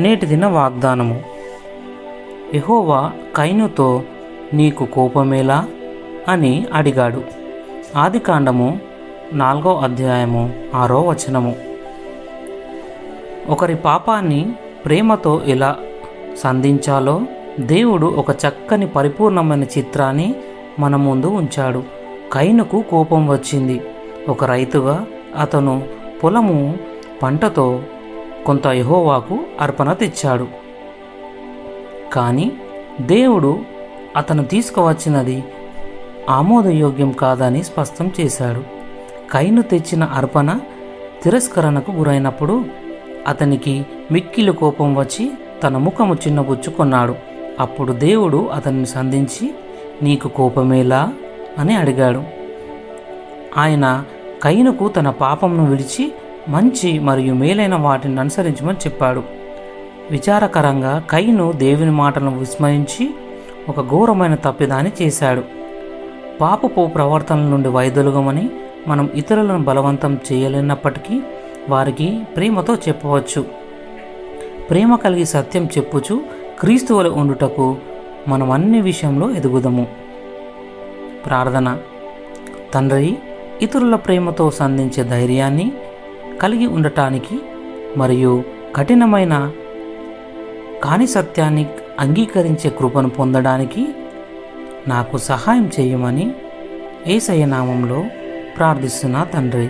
నేటి దిన వాగ్దానము. ఎహోవా కైనుతో నీకు కోపమేలా అని అడిగాడు. ఆదికాండము నాలుగో అధ్యాయము ఆరో వచనము. ఒకరి పాపాన్ని ప్రేమతో ఎలా సంధించాలో దేవుడు ఒక చక్కని పరిపూర్ణమైన చిత్రాన్ని మన ముందు ఉంచాడు. కైనుకు కోపం వచ్చింది. ఒక రైతుగా అతను పొలము పంటతో కొంత యహోవాకు అర్పణ తెచ్చాడు. కానీ దేవుడు అతను తీసుకువచ్చినది ఆమోదయోగ్యం కాదని స్పష్టం చేశాడు. కైను తెచ్చిన అర్పణ తిరస్కరణకు గురైనప్పుడు అతనికి మిక్కిలి కోపం వచ్చి తన ముఖము చిన్నబుచ్చుకున్నాడు. అప్పుడు దేవుడు అతన్ని సంధించి నీకు కోపమేలా? అని అడిగాడు. ఆయన కైనుకు తన పాపంను విడిచి మంచి మరియు మేలైన వాటిని అనుసరించమని చెప్పాడు. విచారకరంగా కైను దేవుని మాటలను విస్మరించి ఒక ఘోరమైన తప్పిదాన్ని చేశాడు. పాపపు ప్రవర్తనల నుండి వైదొలగమని మనం ఇతరులను బలవంతం చేయలేనప్పటికీ వారికి ప్రేమతో చెప్పవచ్చు. ప్రేమ కలిగి సత్యం చెప్పుచు క్రీస్తు వలె ఉండుటకు మనం అన్ని విషయంలో ఎదుగుదము. ప్రార్థన. తండ్రి ఇతరుల ప్రేమతో సంధించే ధైర్యాన్ని కలిగి ఉండటానికి మరియు కఠినమైన కాని సత్యాన్ని అంగీకరించే కృపను పొందడానికి నాకు సహాయం చేయమని ఏసయ్య నామంలో ప్రార్థిస్తున్నా తండ్రి.